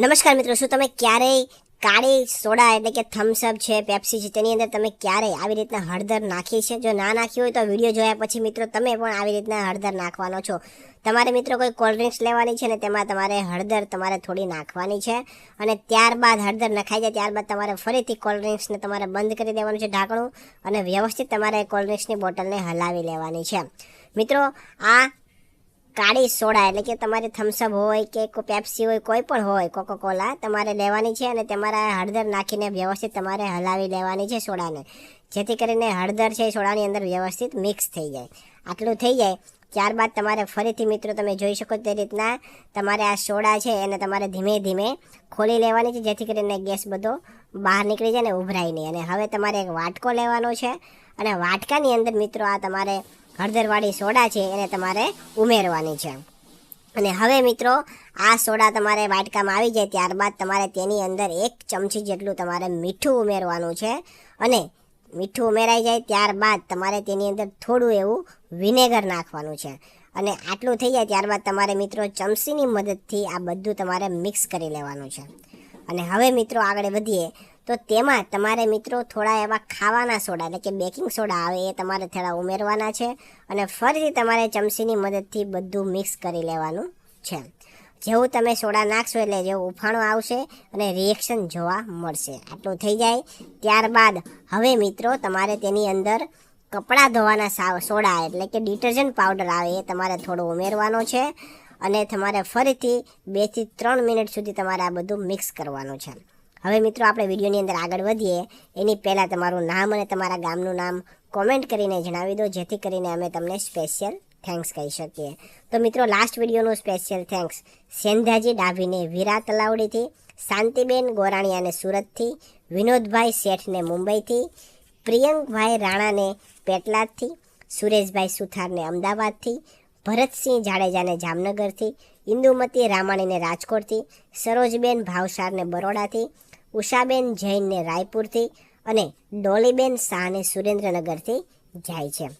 નમસ્કાર મિત્રો, શું તમે ક્યારેય કાળી સોડા એટલે કે થમ્સઅપ છે પેપ્સી છે, તેની અંદર તમે ક્યારેય આવી રીતના હળદર નાખી છે? જો ના નાખી હોય તો વીડિયો જોયા પછી મિત્રો તમે પણ આવી રીતના હળદર નાખવાનો છો. તમારે મિત્રો કોઈ કોલ્ડ ડ્રિંક્સ લેવાની છે ને તેમાં તમારે હળદર તમારે થોડી નાખવાની છે અને ત્યારબાદ હળદર નખાઈ જાય ત્યારબાદ તમારે ફરીથી કોલ્ડ ડ્રિંક્સને તમારે બંધ કરી દેવાનું છે ઢાંકણું અને વ્યવસ્થિત તમારે કોલ્ડ ડ્રિંક્સની બોટલને હલાવી લેવાની છે. મિત્રો, આ કાળી સોડા એટલે કે તમારે થમ્સઅપ હોય કે કોઈ પેપ્સી હોય, કોઈ પણ હોય કોકોકોલા તમારે લેવાની છે અને તમારા હળદર નાખીને વ્યવસ્થિત તમારે હલાવી લેવાની છે સોડાને. જેથી કરીને હળદર છે સોડાની અંદર વ્યવસ્થિત મિક્સ થઈ જાય. આટલું થઈ જાય. ત્યારબાદ તમારે ફરીથી મિત્રો તમે જોઈ શકો તે રીતના તમારે આ સોડા છે એને તમારે ધીમે ધીમે ખોલી લેવાની છે, જેથી કરીને ગેસ બધો બહાર નીકળી જાય ને ઉભરાય નહીં. અને હવે તમારે એક વાટકો લેવાનો છે. અને વાટકાની અંદર મિત્રો આ તમારે હળદરવાળી સોડા છે એને તમારે ઉમેરવાની છે. અને હવે મિત્રો, આ સોડા તમારે વાટકામાં આવી જાય ત્યારબાદ તમારે તેની અંદર એક ચમચી જેટલું તમારે મીઠું ઉમેરવાનું છે. અને મીઠું ઉમેરાઈ જાય ત્યારબાદ તમારે તેની અંદર થોડું એવું વિનેગર નાખવાનું છે. અને આટલું થઈ જાય ત્યારબાદ તમારે મિત્રો ચમચીની મદદથી આ બધું તમારે મિક્સ કરી લેવાનું છે. અને હવે મિત્રો આગળ વધીએ. તો તેમાં તમારે મિત્રો થોડા એવા ખાવાના સોડા, એટલે કે બેકિંગ સોડા આવે એ તમારે થોડા ઉમેરવાના છે અને ફરીથી તમારે ચમચીની મદદથી બધું મિક્સ કરી લેવાનું છે. જેવું તમે સોડા નાખશો એટલે જેવું ઉફાણો આવશે અને રિએક્શન જોવા મળશે. આટલું થઈ જાય. ત્યારબાદ હવે મિત્રો તમારે તેની અંદર કપડાં ધોવાના સાવ સોડા એટલે કે ડિટર્જન્ટ પાવડર આવે એ તમારે થોડો ઉમેરવાનો છે અને તમારે ફરીથી બેથી ત્રણ મિનિટ સુધી તમારે આ બધું મિક્સ કરવાનું છે. હવે મિત્રો, આપણે વિડીયોની અંદર આગળ વધીએ. એની પહેલાં તમારું નામ અને તમારા ગામનું નામ કોમેન્ટ કરીને જણાવી દો, જેથી કરીને અમે તમને સ્પેશિયલ થેન્ક્સ કહી શકીએ. તો મિત્રો લાસ્ટ વિડીયોનું સ્પેશિયલ થેન્ક્સ સેંધાજી ડાભીને વીરા તલાવડીથી શાંતિબેન ગોરાણીયાને સુરતથી, વિનોદભાઈ શેઠને મુંબઈથી, પ્રિયંકભાઈ રાણાને પેટલાદથી, સુરેશભાઈ સુથારને અમદાવાદથી, ભરતસિંહ જાડેજાને જામનગરથી, ઇન્દુમતી રામાણીને રાજકોટથી, સરોજબેન ભાવસારને બરોડાથી ઉષાબેન જૈનને રાયપુરથી અને ડોલીબેન શાહને સુરેન્દ્રનગરથી જાય છે.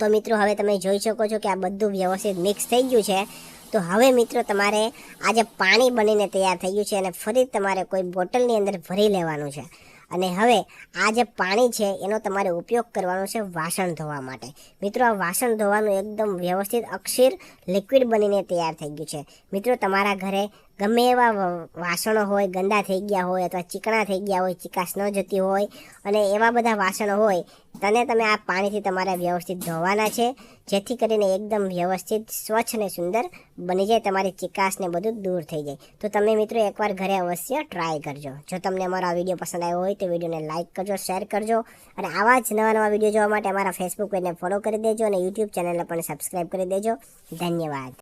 તો મિત્રો, હવે તમે જોઈ શકો છો કે આ બધું વ્યવસ્થિત મિક્સ થઈ ગયું છે. તો હવે મિત્રો, તમારે આજે પાણી બનીને તૈયાર થઈ ગયું છે અને ફરી તમારે કોઈ બોટલની અંદર ભરી લેવાનું છે. અને હવે આ જે પાણી છે, એનો તમારે ઉપયોગ કરવાનો છે વાસણ ધોવા માટે. મિત્રો, આ વાસણ ધોવાનું એકદમ વ્યવસ્થિત અક્ષીર લિક્વિડ બનીને તૈયાર થઈ ગયું છે. મિત્રો, તમારા ઘરે ગમે એવા વાસણો હોય, ગંદા થઈ ગયા હોય અથવા ચીકણા થઈ ગયા હોય, ચીકાશ ન જતી હોય અને એવા બધા વાસણો હોય, તને તમે આ પાણીથી તમારે વ્યવસ્થિત ધોવાના છે, જેથી કરીને એકદમ વ્યવસ્થિત, સ્વચ્છ અને સુંદર બની જાય, તમારી ચીકાશને બધું દૂર થઈ જાય. તો તમે મિત્રો એકવાર ઘરે અવશ્ય ટ્રાય કરજો. જો તમને અમારો આ વીડિયો પસંદ આવ્યો હોય તો વિડીયોને લાઇક કરજો શેર કરજો અને આવા જ નવા નવા વીડિયો જોવા માટે અમારા ફેસબુક પેજને ફોલો કરી દેજો અને યુટ્યુબ ચેનલને પણ સબસ્ક્રાઈબ કરી દેજો. ધન્યવાદ.